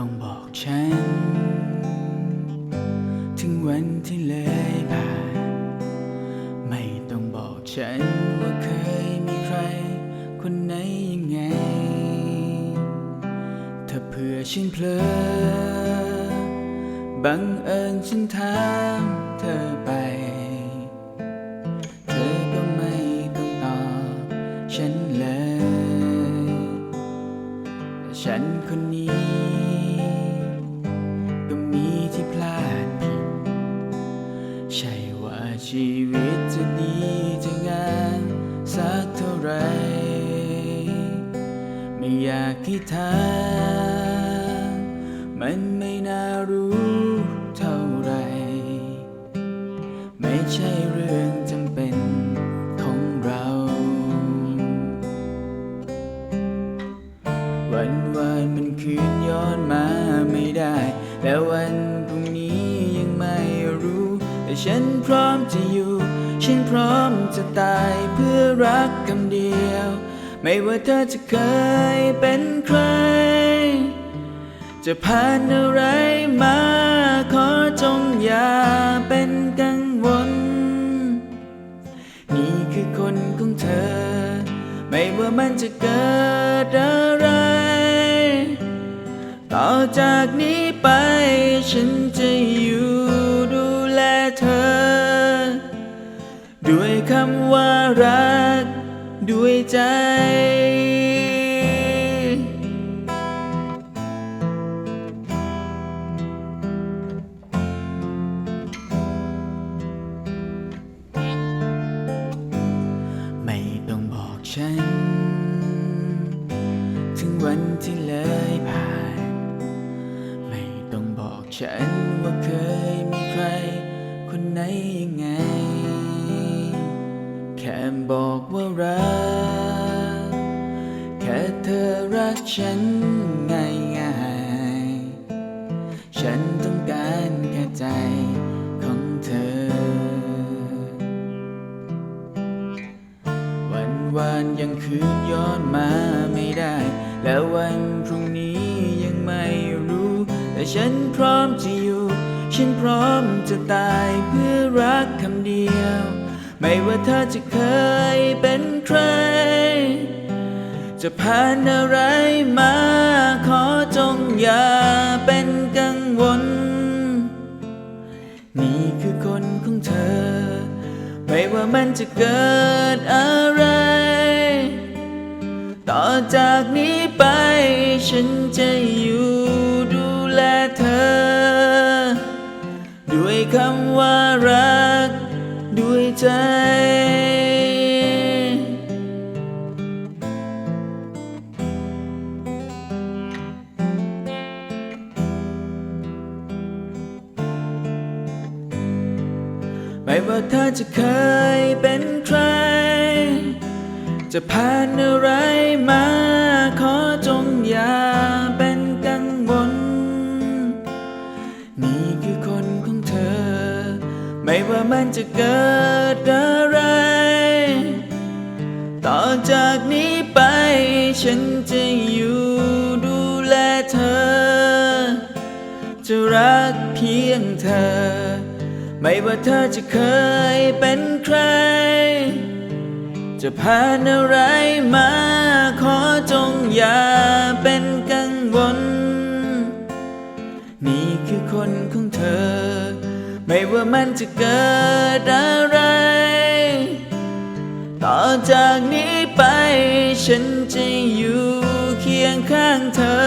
ต้องบอกฉัน ถึงวันที่เลยผ่าน ไม่ต้องบอกฉันว่าเคยมีใคร คนไหนยังไง ถ้าเผื่อฉันเพลอ บังเอิญฉันถามเธอไป เธอก็ไม่ต้องตอบฉันเลย ฉันคนนี้ อยากให้ถามมันไม่น่ารู้เท่าไร ไม่ใช่เรื่องจำเป็นของเรา วันวานมันคืนย้อนมาไม่ได้ แล้ววันพรุ่งนี้ยังไม่รู้ แต่ฉันพร้อมจะอยู่ ฉันพร้อมจะตายเพื่อรักคำเดียว ไม่ว่าเธอจะเคยเป็นใคร จะผ่านอะไรมาขอจงอย่าเป็นกังวล นี่คือคนของเธอ ไม่ว่ามันจะเกิดอะไร ต่อจากนี้ไปฉันจะอยู่ดูแลเธอ ด้วยคำว่ารัก ด้วยใจไม่ต้องบอกฉัน ถึงวันที่เลยผ่าน ไม่ต้องบอกฉันว่าเคยมีใคร คนไหน แค่บอกว่ารัก แค่เธอรักฉันง่ายง่ายๆฉันต้องการแค่ใจของเธอ วันวานยังคืนย้อนมาไม่ได้ แล้ววันพรุ่งนี้ยังไม่รู้ แต่ฉันพร้อมจะอยู่ ฉันพร้อมจะตายเพื่อรักคำเดียว ไม่ว่าเธอจะเคยเป็นใคร จะผ่านอะไรมาขอจงอย่าเป็นกังวล นี่คือคนของเธอ ไม่ว่ามันจะเกิดอะไร ต่อจากนี้ไปฉันจะอยู่ดูแลเธอ ด้วยคำว่ารัก ใจ ไม่ว่าเธอจะเคยเป็นใคร จะผ่านอะไรมา มันจะเกิดอะไร ต่อจากนี้ไปฉันจะอยู่ดูแลเธอ จะรักเพียงเธอ ไม่ว่าเธอจะเคยเป็นใคร จะผ่านอะไรมาขอจงอย่าเป็นกังวล นี่คือคนของเธอ ไม่ว่ามันจะเกิดอะไร ต่อจากนี้ไปฉันจะอยู่เคียงข้างเธอ